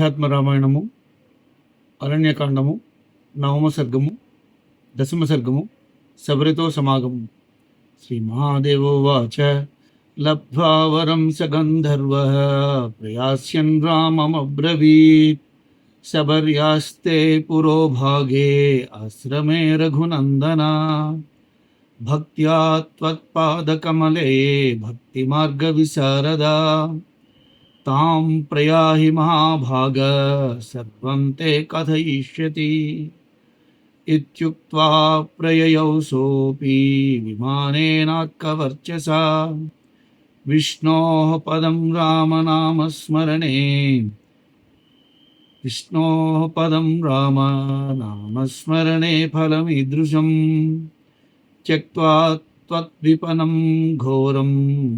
అధ్యాత్మ రామాయణము అరణ్యకాండము నవమ సర్గము దశమ సర్గము శబరితో సమాగము శ్రీ మహాదేవోవాచ లబ్ధ్వా వరం స గంధర్వ ప్రయాస్యన్ రామమబ్రవీత్ శబర్యాస్తే పురో భాగే ఆశ్రమే రఘునందన. భక్త్యా త్వత్పాదకమలే భక్తిమార్గవిశారదా తాం ప్రయాహి మహాభాగ సర్వం తే కథయిష్యతి ఇత్యుక్త్వా ప్రయయౌ సోపి విమానేనాత్కవర్చసా విష్ణోः పదం రామనామస్మరణే విష్ణోः పదం రామనామస్మరణే ఫలమీదృశం త్యక్త్వా త్వద్విపనం ఘోరం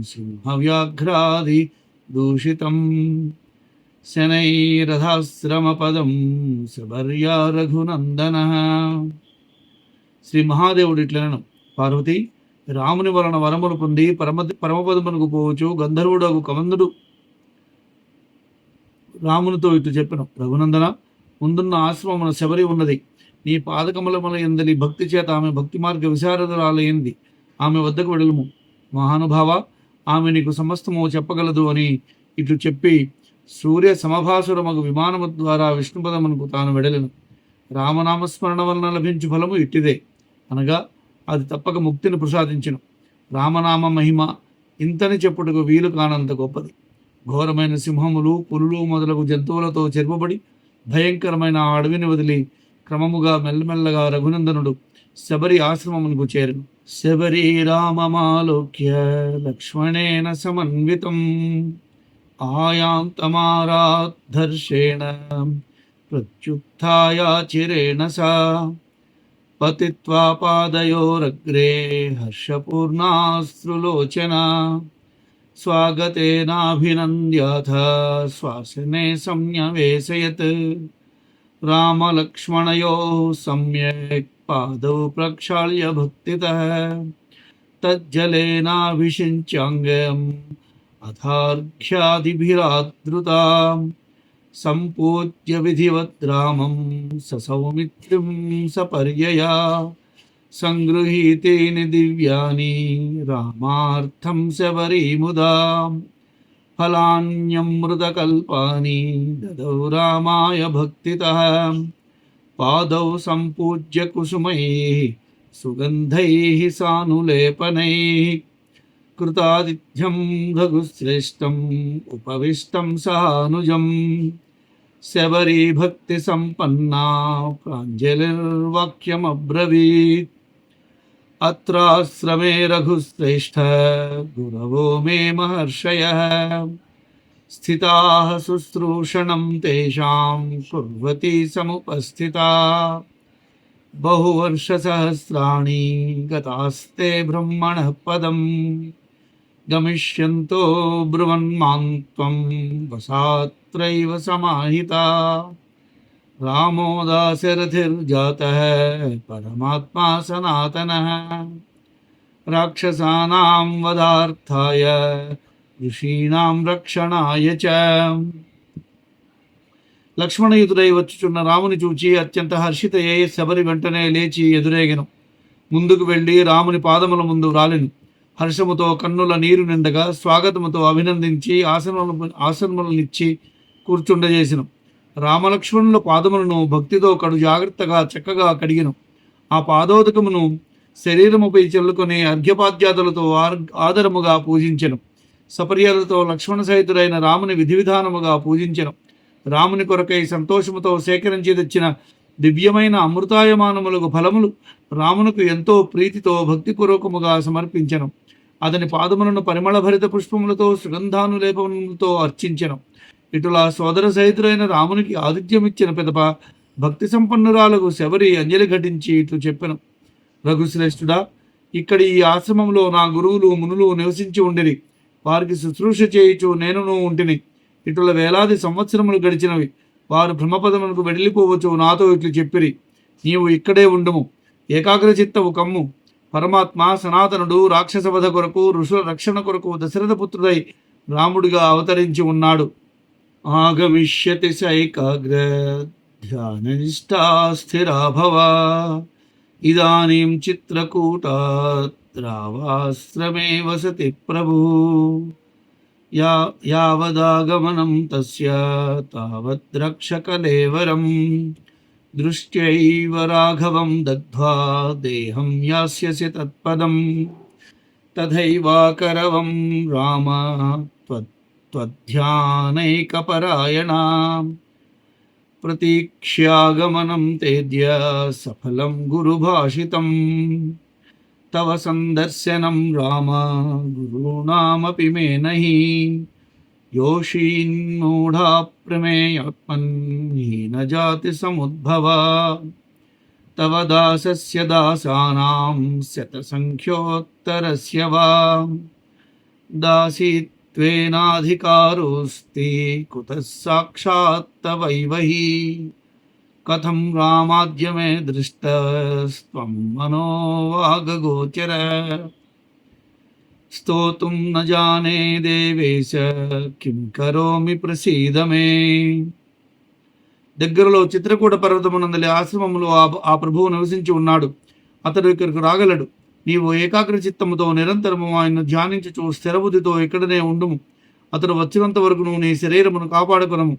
సింహవ్యాఘ్రాది దూషితం శనైరథాశ్రమపదం శబర్యా రఘునందన శ్రీ మహాదేవుడు ఇట్లనను. పార్వతి రాముని వలన వరములు పొంది పరమ పరమపదమునకు పోవచ్చు గంధర్వుడకు కమందుడు రామునితో ఇటు చెప్పను. రఘునందన ముందున్న ఆశ్రమమున శబరి ఉన్నది. నీ పాదకమలముల ఎందలి భక్తి చేత ఆమె భక్తి మార్గ విశారదురాలయ్యింది ఆమె వద్దకు వెడలుము. మహానుభావ ఆమె నీకు సమస్తము చెప్పగలదు అని ఇట్లు చెప్పి సూర్య సమభాసురమగు విమానము ద్వారా విష్ణుపదమునకు తాను వెడలను. రామనామస్మరణ వలన లభించు ఫలము ఇట్టిదే. అనగా అది తప్పక ముక్తిని ప్రసాదించును. రామనామ మహిమ ఇంతని చెప్పుటకు వీలు కానంత గొప్పది. ఘోరమైన సింహములు పులులు మొదలగు జంతువులతో చెరుపబడి భయంకరమైన ఆ అడవిని వదిలి క్రమముగా మెల్లమెల్లగా రఘునందనుడు శబరి ఆశ్రమమునకు చేరును. శబరి రామమాలోక్య లక్ష్మణేన సమన్వితం. ఆయాంతమారాధర్షేణ ప్రత్యుత్యాచిరేణ సా. పతిత్వా పాదయోరగ్రే హర్షపూర్ణాశ్రులోచన. స్వాగతేనాభినంద్యాథ శ్వాసనే సంన్యవేశయత్ రామలక్ష్మణయో సమ్యక్ पादौ प्रक्षाल्य भक्तितः। तज्जलेनाभिषिञ्चाङ्गम् अथार्घ्यादिभिरादृतां सम्पूज्य विधिवत् रामं ससौमित्रिं सपर्यया सङ्गृहीतेन दिव्यानि रामार्थं शबरीमुदाम् फलान्यमृतकल्पानि ददौ रामाय भक्तितः। पादौ सम्पूज्य कुसुमैः, सुगन्धैः सानुलेपनैः कृतातिथ्यं रघुश्रेष्ठम् उपविष्टं सहानुजं शबरीभक्तिसम्पन्ना प्राञ्जलिर्वाक्यमब्रवीत्। अत्राश्रमे रघुश्रेष्ठ गुरवो मे महर्षयः। स्थिता शुश्रूषण तेषां कुर्वती समुपस्थिता। बहुवर्षसहस्राणि गतास्ते ब्रह्मण पदम गमिष्यन्तो ब्रुवन्मां त्वं वसात्रैव समाहिता। रामो दाशरथिर्जातः परमात्मा सनातनः। राक्षसानां वधार्थाय ఋషీణాం రక్షణాయ చ. లక్ష్మణయుతుడై వచ్చుచున్న రాముని చూచి అత్యంత హర్షితయ్యే శబరి వెంటనే లేచి ఎదురేగెను. ముందుకు వెళ్ళి రాముని పాదముల ముందు రాలిను. హర్షముతో కన్నుల నీరు నిండగా స్వాగతముతో అభినందించి ఆసనములు ఆసనములనిచ్చి కూర్చుండజేసెను. రామలక్ష్మణుల పాదములను భక్తితో కడు జాగ్రత్తగా చక్కగా కడిగిను. ఆ పాదోదకమును శరీరముపై చెల్లుకొని అర్ఘ్యపాద్యాదులతో ఆర్ ఆదరముగా పూజించెను. సపర్యాలతో లక్ష్మణ సహితుడైన రాముని విధి విధానముగా పూజించను. రాముని కొరకై సంతోషముతో సేకరించి తెచ్చిన దివ్యమైన అమృతాయమానములకు ఫలములు రామునకు ఎంతో ప్రీతితో భక్తిపూర్వకముగా సమర్పించను. అతని పాదములను పరిమళభరిత పుష్పములతో సుగంధానులేపములతో అర్చించను. ఇటులా సోదర సహితుడైన రామునికి ఆతిథ్యమిచ్చిన పిదప భక్తి సంపన్నురాలకు శబరి అంజలి ఘటించి ఇట్లు చెప్పెను. రఘుశ్రేష్ఠుడా ఇక్కడ ఈ ఆశ్రమంలో నా గురువులు మునులు నివసించి ఉండిరి. వారికి శుశ్రూష చేయుచు నేనును ఉంటిని. ఇటుల వేలాది సంవత్సరములు గడిచినవి. వారు బ్రహ్మపదమునకు వెళ్ళిపోవచ్చు నాతో ఇట్లు చెప్పిరి. నీవు ఇక్కడే ఉండుము. ఏకాగ్రచిత్తవు కమ్ము. పరమాత్మ సనాతనుడు రాక్షస వధ కొరకు ఋషుల రక్షణ కొరకు దశరథ పుత్రుడై రాముడిగా అవతరించి ఉన్నాడు. ఆగమిష్యతి సైకాగ్ర ధ్యాననిష్టా స్థిరాభవ. ఇదానీం त्रावाश्रमे वसति प्रभु। या, यावदागमनं तस्य तावद्रक्षकलेवरं दृष्ट्यैव राघवं दग्ध्वा देहं यास्यसि तत्पदं तथैवाकरवं राम त्वध्यानैकपरायणां प्रतीक्ष्यागमनं तेद्य सफलं गुरुभाषितम्। तव सन्दर्शनं राम गुरूणामपि मे नहि। योषीन्मूढा प्रमेयात्मन्हीनजातिसमुद्भवा तव दासस्य दासानां शतसङ्ख्योत्तरस्य वा। दासीत्वेनाधिकारोऽस्ति, कुतः साक्षात् तवैव కథం రామాద్య మే స్వం మనోవాగోచర స్తోతుం న జానే దేవేశ కిం కరోమి ప్రసీద మే దగ్గరలో చిత్రకూట పర్వతమునందలి ఆశ్రమంలో ఆ ఆ ప్రభువు నివసించి ఉన్నాడు. అతడు ఇక్కడికి రాగలడు. నీవు ఏకాగ్ర చిత్తముతో నిరంతరము ఆయన ధ్యానించుచు స్థిరబుద్ధితో ఇక్కడనే ఉండుము. అతడు వచ్చినంత వరకు నువ్వు నీ శరీరమును కాపాడుకునము.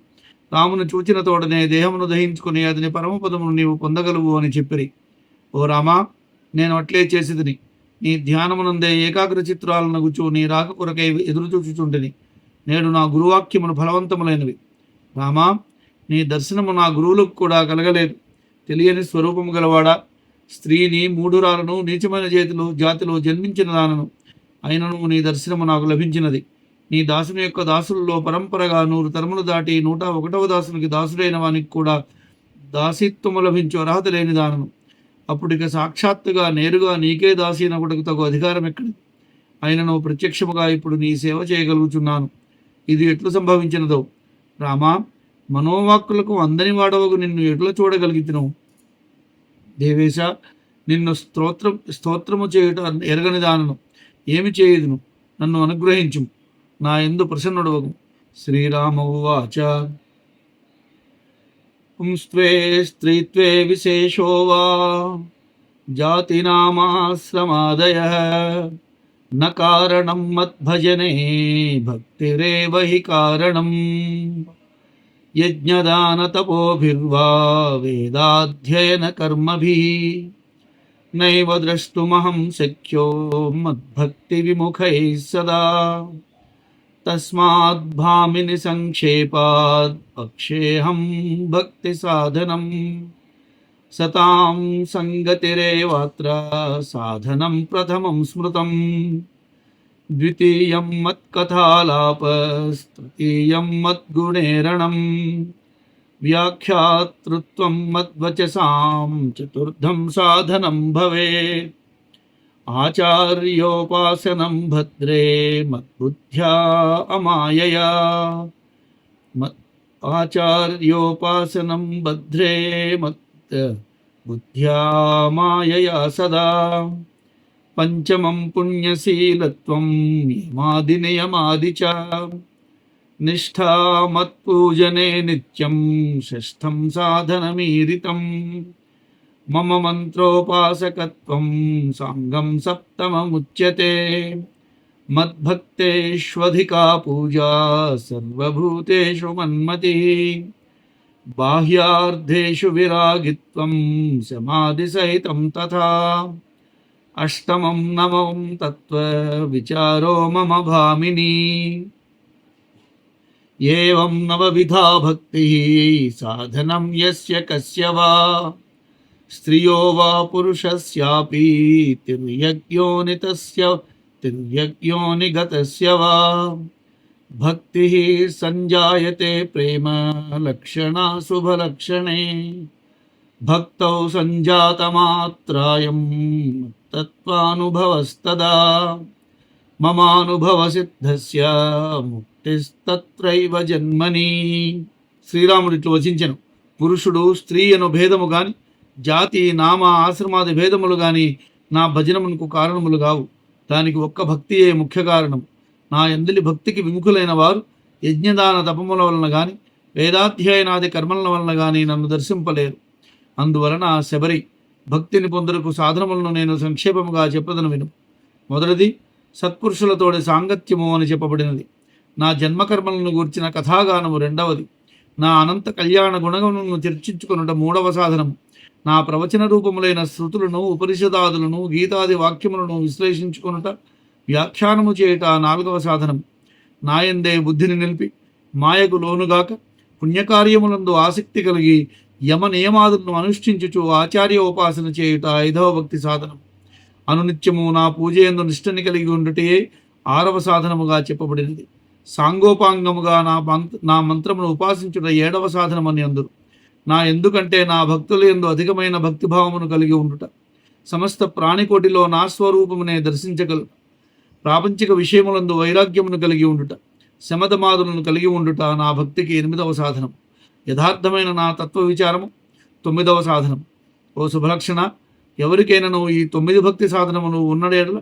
రామును చూచిన తోడనే దేహమును దహించుకుని అతని పరమపదమును నీవు పొందగలవు అని చెప్పిరి. ఓ రామా నేను అట్లే చేసిదిని నీ ధ్యానమునందే ఏకాగ్ర చిత్రాలను గుచ్చు నీ రాక కొరకై ఎదురు చూచుచుంటిని. నేడు నా గురువాక్యమును ఫలవంతములైనవి. రామా నీ దర్శనము నా గురువులకు కూడా కలగలేదు. తెలియని స్వరూపము గలవాడా స్త్రీని మూఢురాలను నీచమైన చేతులు జాతిలో జన్మించిన దానను అయినను నీ దర్శనము నాకు లభించినది. నీ దాసుని యొక్క దాసుల్లో పరంపరగా నూరు తరములు దాటి నూట ఒకటవ దాసునికి దాసుడైన వానికి కూడా దాసిత్వము లభించు అర్హత లేని దానను అప్పుడిక సాక్షాత్తుగా నేరుగా నీకే దాసీనకుటకు తగు అధికారం ఎక్కడి? అయినను ప్రత్యక్షముగా ఇప్పుడు నీ సేవ చేయగలుగుచున్నాను. ఇది ఎట్లు సంభవించినదో? రామా మనోవాక్కులకు అందని వాడవకు నిన్ను ఎట్లా చూడగలిగితును దేవేశ నిన్ను స్తోత్రం స్తోత్రము చేయుట ఎరగని దానను ఏమి చేయుదును? నన్ను అనుగ్రహించుము. ನಾ ಎಂದು ಪ್ರಸನ್ನುಡುವಗು ಶ್ರೀರಾಮ ಉವಾಚ ಪುಂಸ್ತ್ವೇ ಸ್ತ್ರೀತ್ವೇ ವಿಶೇಷೋ ವಾ न कारण मद्भजने भक्तिरेव हि कारणम् वेदाध्ययन कर्म भी द्रष्टुमहं शक्यो मद्भक्तिविमुखैः सदा तस्माद्भामिनिसङ्क्षेपात् अक्षेऽहं भक्तिसाधनं सतां सङ्गतिरेवात्र साधनं प्रथमं स्मृतं द्वितीयं मत्कथालापस्तृतीयं मद्गुणेरणं व्याख्यातृत्वं मद्वचसां चतुर्थं साधनं भवेत्। आचार्योपासनं भद्रे मद्बुद्ध्या अमायया। आचार्योपासनं भद्रे मत् बुद्ध्या मायया सदा। पञ्चमं पुण्यशीलत्वं नियमादिनियमादि च निष्ठा मत्पूजने नित्यं षष्ठं साधनमीरितम्। मम मन्त्रोपासकत्वं साङ्गं सप्तममुच्यते। मद्भक्तेष्वधिका पूजा सर्वभूतेषु मन्मतिः। बाह्यार्थेषु विरागित्वं समाधिसहितं तथा। अष्टमं नवं तत्त्वविचारो मम भामिनी। एवं नवविधा भक्तिः साधनं यस्य कस्य वा। స్త్రియో వా పురుషస్యాపి తిర్యజ్ఞోని తస్య తిర్యజ్ఞోని గతస్య వా భక్తి సంజాయతే ప్రేమ లక్షణా శుభలక్షణే భక్తౌ సంజాతమాత్రాయం తత్వానుభవస్తదా మమానుభవసిద్ధస్య ముక్తిస్తత్రైవ జన్మని శ్రీరాముడు ఇట్లు వచించను పురుషుడు స్త్రీ అను భేదము గాని జాతి నామ ఆశ్రమాది భేదములు గాని నా భజనమునకు కారణములు కావు దానికి ఒక్క భక్తియే ముఖ్య కారణం. నా ఎందలి భక్తికి విముఖులైన వారు యజ్ఞదాన తపముల వలన గాని వేదాధ్యయనాది కర్మల వలన గాని నన్ను దర్శింపలేరు. అందువలన శబరి భక్తిని పొందరకు సాధనములను నేను సంక్షేపముగా చెప్పదను విను. మొదటిది సత్పురుషులతోడి సాంగత్యము అని చెప్పబడినది. నా జన్మకర్మలను గూర్చిన కథాగానము రెండవది. నా అనంత కళ్యాణ గుణగమును చర్చించుకొనుట మూడవ సాధనము. నా ప్రవచన రూపములైన శృతులను ఉపనిషదాదులను గీతాది వాక్యములను విశ్లేషించుకొనుట వ్యాఖ్యానము చేయుట నాలుగవ సాధనం. నాయందే బుద్ధిని నిలిపి మాయకు లోనుగాక పుణ్యకార్యములందు ఆసక్తి కలిగి యమ నియమాదులను అనుష్ఠించుచు ఆచార్య ఉపాసన చేయుట ఐదవ భక్తి సాధనం. అనునిత్యము నా పూజ ఎందు నిష్టని కలిగి ఉండుటే ఆరవ సాధనముగా చెప్పబడినది. సాంగోపాంగముగా నా మంత్ర నా మంత్రమును ఉపాసించుట ఏడవ సాధనమని అందరు. నా ఎందుకంటే నా భక్తుల ఎందు అధికమైన భక్తిభావమును కలిగి ఉండుట. సమస్త ప్రాణికోటిలో నా స్వరూపమునే దర్శించగలు ప్రాపంచిక విషయములందు వైరాగ్యమును కలిగి ఉండుట. శమతమాదులను కలిగి ఉండుట నా భక్తికి ఎనిమిదవ సాధనం. యథార్థమైన నా తత్వ విచారము తొమ్మిదవ సాధనం. ఓ శుభలక్షణ ఎవరికైనాను ఈ తొమ్మిది భక్తి సాధనమును ఉన్నడేడల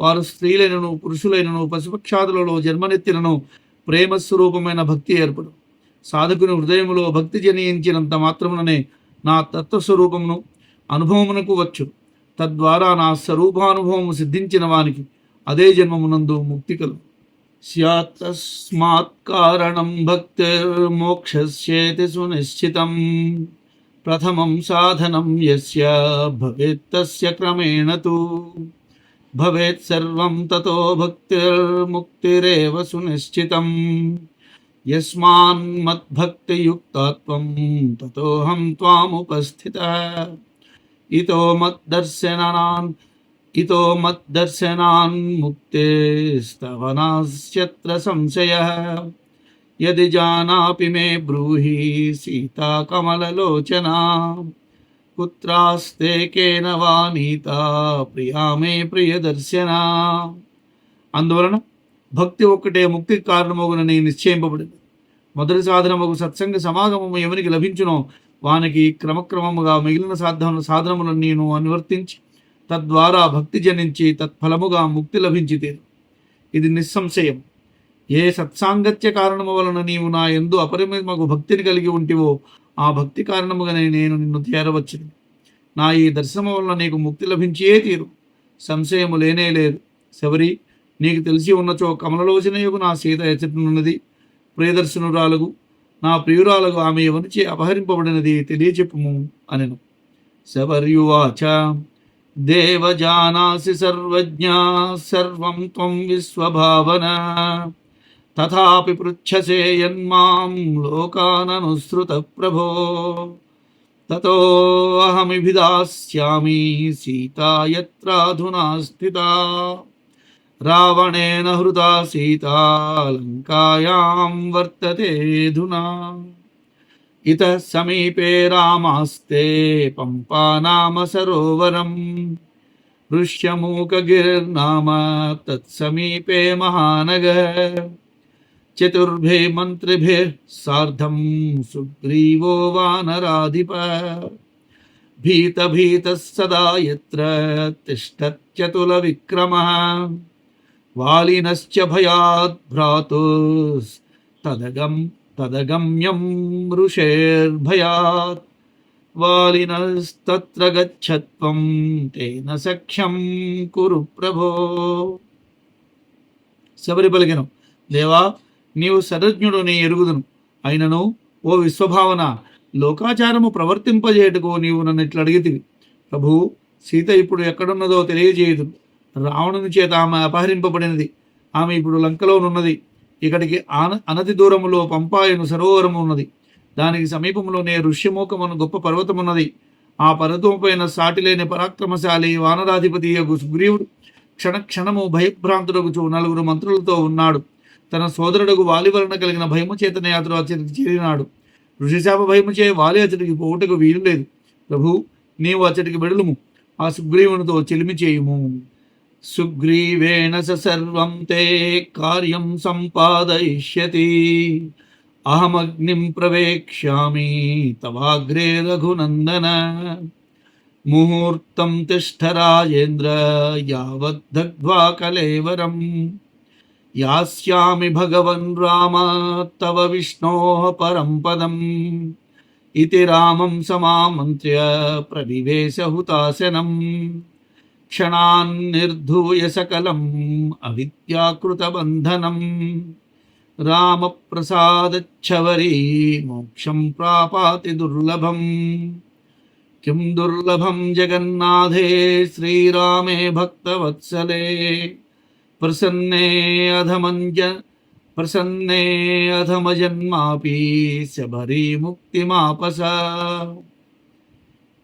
వారు స్త్రీలైనను పురుషులైనను పశుపక్షాదులలో జన్మనెత్తినను ప్రేమస్వరూపమైన భక్తి ఏర్పడు. సాధకుని హృదయములో భక్తి జనించినంత మాత్రముననే నా తత్వస్వరూపమును అనుభవమునకు వచ్చు. తద్వారా నా స్వరూపానుభవము సిద్ధించిన వానికి అదే జన్మమునందు ముక్తి కలు స్యాత్తస్మాత్ కారణం భక్తిర్మోక్షస్యేతి సునిశ్చితం. ప్రథమం సాధనం యస్య భవేత్ తస్య క్రమేణ తు. భవేత్ సర్వం తతో భక్తిర్ముక్తిరేవ సునిశ్చితం. यस्मान्मद्भक्तियुक्तात्वं ततोऽहं त्वामुपस्थितः। इतो मद्दर्शनान् इतो मद्दर्शनान् मुक्तेस्तवनाश्यत्र संशयः। यदि जानापि मे ब्रूहि सीताकमललोचना, पुत्रास्ते केन वा नीता प्रिया मे प्रियदर्शना। आंदोलन భక్తి ఒక్కటే ముక్తి కారణమగునని నిశ్చయింపబడింది. మొదటి సాధనముకు సత్సంగ సమాగమము ఎవరికి లభించునో. వానికి క్రమక్రమముగా మిగిలిన సాధన సాధనములన్నీను అనువర్తించి తద్వారా భక్తి జనించి తత్ఫలముగా ముక్తి లభించితే ఇది నిస్సంశయం. ఏ సత్సాంగత్య కారణము వలన నీవు నా ఎందు అపరిమితమగు భక్తిని కలిగి ఉంటివో ఆ భక్తి కారణముగానే నేను నిన్ను చేరవచ్చును నా ఈ దర్శనము వలన నీకు ముక్తి లభించే తీరు. సంశయము లేనే లేదు. శబరి నీకు తెలిసి ఉన్నచో కమలలోచనయుగు నా సీత ఎచ్చటనున్నది ప్రియదర్శనురాలుగు నా ప్రియురాలకు ఆమె ఎవరిచే అపహరింపబడినది తెలియచెప్పుము అనెను. శబర్యువాచ దేవజానాసి సర్వజ్ఞా సర్వం త్వం విశ్వభావన తథాపి పృచ్ఛసే యన్మాం లోకాననుసృత ప్రభో. తతో అహమిభిదాస్యామి సీతా యత్రాధునా స్థితా. रावणेन हृदा सीता वर्तते धुना। इतः समीपे रामास्ते पम्पा नाम सरोवरम्। ऋष्यमूकगिर्नाम तत्समीपे महानगः। चतुर्भिः मन्त्रिभिः सार्धं सुग्रीवो वानराधिप। भीतभीतः सदा यत्र तिष्ठत्यतुलविक्रमः వాలినశ్చ భయాత్ భ్రాతుస్తదగం తదగమ్యం ఋషేర్భయాత్ వాలినస్తత్ర గచ్చత్వం తేన సఖ్యం కురు ప్రభో. శబరి పలికెను దేవా నీవు సరజ్ఞుడు నీ ఎరుగుదును. అయినను ఓ విశ్వభావన లోకాచారము ప్రవర్తింపజేయటకు నీవు నన్ను ఇట్లా అడిగితివి ప్రభు సీత ఇప్పుడు ఎక్కడున్నదో తెలియజేయదు రావణుని చేత ఆమె అపహరింపబడినది. ఆమె ఇప్పుడు లంకలోనున్నది. ఇక్కడికి ఆన అనతి దూరములో పంపాయను సరోవరము ఉన్నది. దానికి సమీపంలోనే ఋష్యమోకమను గొప్ప పర్వతమున్నది. ఆ పర్వతం పైన సాటిలేని పరాక్రమశాలి వానరాధిపతి యొక్క సుగ్రీవుడు క్షణ క్షణము భయభ్రాంతుడగుచు నలుగురు మంత్రులతో ఉన్నాడు. తన సోదరుడుకు వాలి వలన కలిగిన భయము చేతనే అతడు అతడికి చేరినాడు. ఋషిశాప భయముచే వాలి అతడికి పోవుటకు వీలు లేదు ప్రభు నీవు అతడికి వెడులుము. ఆ సుగ్రీవునితో చెలిమి చేయుము. సుగ్రీవేణ స సర్వం తే కార్యం సంపాదయిష్యతి అహమగ్నిం ప్రవేక్ష్యామి తవాగ్రే రఘునందన ముహూర్తం తిష్ట రాజేంద్ర యావద్దగ్ధ్వా కలేవరం యాస్యామి భగవన్ రామ తవ విష్ణోः పరం పదం इति रामं समामन्त्र्य प्रविवेश हुतासनं क्षणान्निर्धूय सकलम् अविद्याकृतबन्धनं रामप्रसादच्छवरी मोक्षं प्रापाति दुर्लभम्। किं दुर्लभं जगन्नाथे श्रीरामे भक्तवत्सले। प्रसन्ने अधमञ्ज प्रसन्ने अधमजन्मापि शबरीमुक्तिमापस।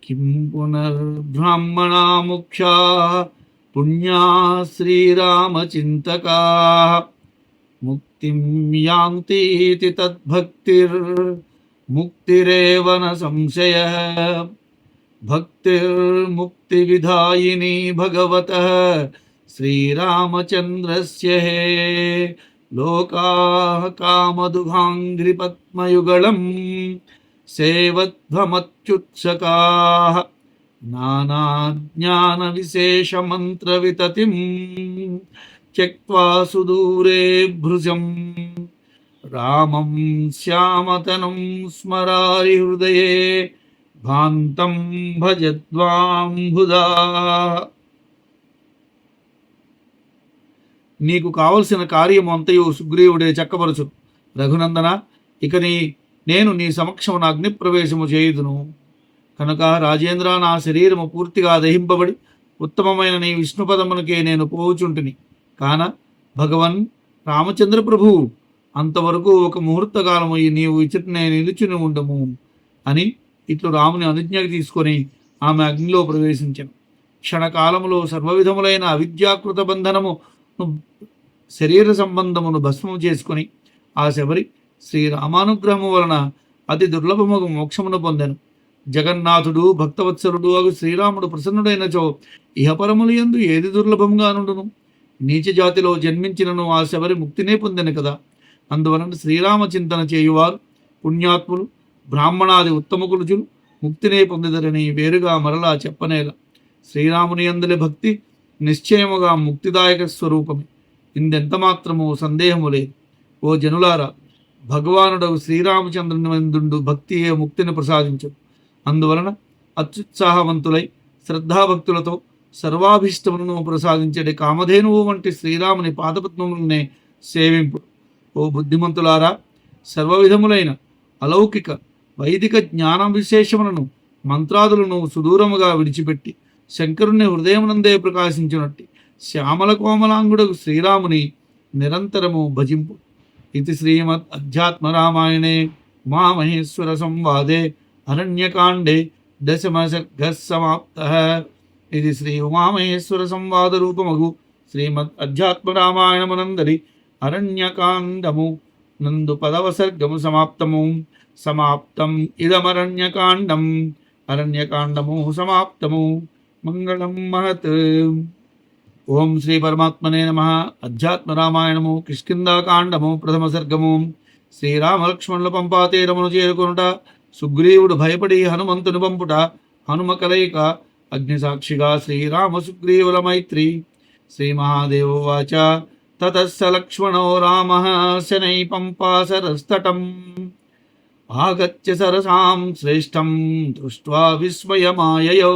किं पुनर्ब्राह्मणा मुक्षा पुण्या श्रीरामचिन्तकाः मुक्तिं यान्तीति तद्भक्तिर्मुक्तिरेव न संशयः भक्तिर्मुक्तिविधायिनी भगवतः श्रीरामचन्द्रस्य हे लोकाः कामदुघाङ्घ्रिपद्मयुगलं सेवध्वमच्युत्सकाः नानाज्ञानविशेषमन्त्रविततिं त्यक्त्वा सुदूरे भृजम् रामं श्यामतनं स्मरारि हृदये भान्तं भजद्वाम्बुधा నీకు కావలసిన కార్యము అంతయు సుగ్రీవుడే చక్కబరచు రఘునందన ఇక నీ నేను నీ సమక్షమున అగ్నిప్రవేశము చేయుదును. కనుక రాజేంద్ర నా శరీరము పూర్తిగా దహింపబడి ఉత్తమమైన నీ విష్ణుపదమునకే నేను పోవుచుంటిని. కాన భగవన్ రామచంద్ర ప్రభువు అంతవరకు ఒక ముహూర్తకాలము నీవు ఇచ్చటనే నిలుచుని ఉండము అని ఇట్లు రాముని అనుజ్ఞకు తీసుకొని ఆమె అగ్నిలో ప్రవేశించాను. క్షణకాలములో సర్వవిధములైన అవిద్యాకృత బంధనము శరీర సంబంధమును భస్మము చేసుకొని ఆ శబరి శ్రీ రామానుగ్రహము వలన అతి దుర్లభముగ మోక్షమును పొందాను. జగన్నాథుడు భక్తవత్సరుడు అగు శ్రీరాముడు ప్రసన్నుడైనచో ఇహపరములు ఎందు ఏది దుర్లభంగా నుండును నీచ జాతిలో జన్మించినను ఆ శబరి ముక్తినే పొందెను కదా. అందువలన శ్రీరామ చింతన చేయువారు పుణ్యాత్ములు బ్రాహ్మణాది ఉత్తమ కులుచులు ముక్తినే పొందిదరని వేరుగా మరలా చెప్పనేల. శ్రీరాముని అందులే భక్తి నిశ్చయముగా ముక్తిదాయక స్వరూపమే. ఇందెంత మాత్రము సందేహము లేదు. ఓ జనులారా భగవానుడు శ్రీరామచంద్రునిందుండు భక్తియే ముక్తిని ప్రసాదించు. అందువలన అత్యుత్సాహవంతులై శ్రద్ధాభక్తులతో సర్వాభీష్టములను ప్రసాదించే కామధేనువు వంటి శ్రీరాముని పాదపద్మములనే సేవింపు. ఓ బుద్ధిమంతులారా సర్వవిధములైన అలౌకిక వైదిక జ్ఞాన విశేషములను మంత్రాదులను సుదూరముగా విడిచిపెట్టి శంకరుని హృదయమునందే ప్రకాశించినట్టి శ్యామల కోమలాంగుడు శ్రీరాముని నిరంతరము భజింపు. ఇది శ్రీమద్ అధ్యాత్మ రామాయణే ఉమామహేశ్వర సంవాదే అరణ్యకాండే దశమ సర్గ సమాప్త ఇది శ్రీ ఉమామహేశ్వర సంవాద రూపమగు శ్రీమద్ అధ్యాత్మ రామాయణమునందరి అరణ్యకాండము నందు పదవ సర్గము సమాప్తము సమాప్తం ఇదమరణ్యకాండం అరణ్యకాండము సమాప్తము మంగళం మహత్ ఓం శ్రీ పరమాత్మనే నమ. అధ్యాత్మ రామాయణము కిష్కిందాకాండము ప్రథమ సర్గము శ్రీరామలక్ష్మణుల పంపాతీరమును చేరుకొనుట సుగ్రీవుడు భయపడి హనుమంతును పంపుట హనుమ కలయిక అగ్నిసాక్షిగా శ్రీరామ సుగ్రీవుల మైత్రి. శ్రీ మహాదేవవాచ తతస్స లక్ష్మణో రామ. శనై పంపాసరస్తటం ఆగత్య సరసాం శ్రేష్టం దృష్ట్వా విస్మయమాయయౌ